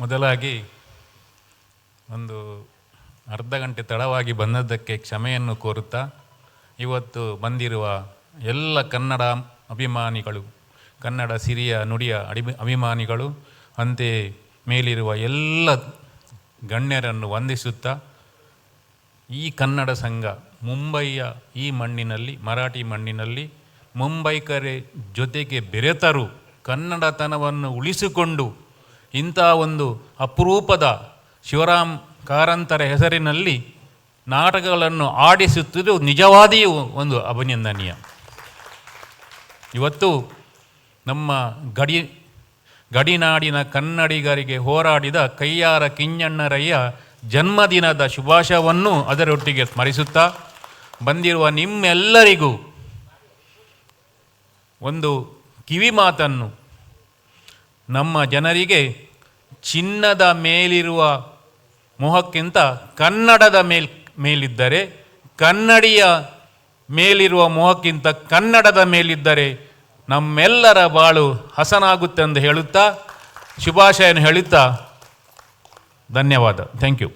ಮೊದಲಾಗಿ ಒಂದು ಅರ್ಧ ಗಂಟೆ ತಡವಾಗಿ ಬಂದದ್ದಕ್ಕೆ ಕ್ಷಮೆಯನ್ನು ಕೋರುತ್ತಾ ಇವತ್ತು ಬಂದಿರುವ ಎಲ್ಲ ಕನ್ನಡ ಅಭಿಮಾನಿಗಳು, ಕನ್ನಡ ಸಿರಿಯ, ನುಡಿಯ ಅಡಿಮಿ, ಅಭಿಮಾನಿಗಳು, ಅಂತೆ ಮೇಲಿರುವ ಎಲ್ಲ ಗಣ್ಯರನ್ನು ವಂದಿಸುತ್ತಾ ಈ ಕನ್ನಡ ಸಂಘ ಮುಂಬಯಿಯ ಈ ಮಣ್ಣಿನಲ್ಲಿ, ಮರಾಠಿ ಮಣ್ಣಿನಲ್ಲಿ ಮುಂಬೈಕರೆ ಜೊತೆಗೆ ಬೆರೆತರು ಕನ್ನಡತನವನ್ನು ಉಳಿಸಿಕೊಂಡು ಇಂಥ ಒಂದು ಅಪರೂಪದ ಶಿವರಾಮ್ ಕಾರಂತರ ಹೆಸರಿನಲ್ಲಿ ನಾಟಕಗಳನ್ನು ಆಡಿಸುತ್ತಿದ್ದು ನಿಜವಾದಿಯೂ ಒಂದು ಅಭಿನಂದನೀಯ. ಇವತ್ತು ನಮ್ಮ ಗಡಿ, ಗಡಿನಾಡಿನ ಕನ್ನಡಿಗರಿಗೆ ಹೋರಾಡಿದ ಕೈಯಾರ ಕಿಂಜಣ್ಣರಯ್ಯ ಜನ್ಮದಿನದ ಶುಭಾಶಯವನ್ನು ಅದರೊಟ್ಟಿಗೆ ಸ್ಮರಿಸುತ್ತಾ ಬಂದಿರುವ ನಿಮ್ಮೆಲ್ಲರಿಗೂ ಒಂದು ಕಿವಿ ಮಾತನ್ನು ನಮ್ಮ ಜನರಿಗೆ ಚಿನ್ನದ ಮೇಲಿರುವ ಮೋಹಕ್ಕಿಂತ ಕನ್ನಡದ ಮೇಲ್, ಮೇಲಿದ್ದರೆ, ಕನ್ನಡಿಯ ಮೇಲಿರುವ ಮೋಹಕ್ಕಿಂತ ಕನ್ನಡದ ಮೇಲಿದ್ದರೆ ನಮ್ಮೆಲ್ಲರ ಬಾಳು ಹಸನಾಗುತ್ತೆ ಎಂದು ಹೇಳುತ್ತಾ ಶುಭಾಶಯನ ಹೇಳುತ್ತಾ, ಧನ್ಯವಾದ. Thank you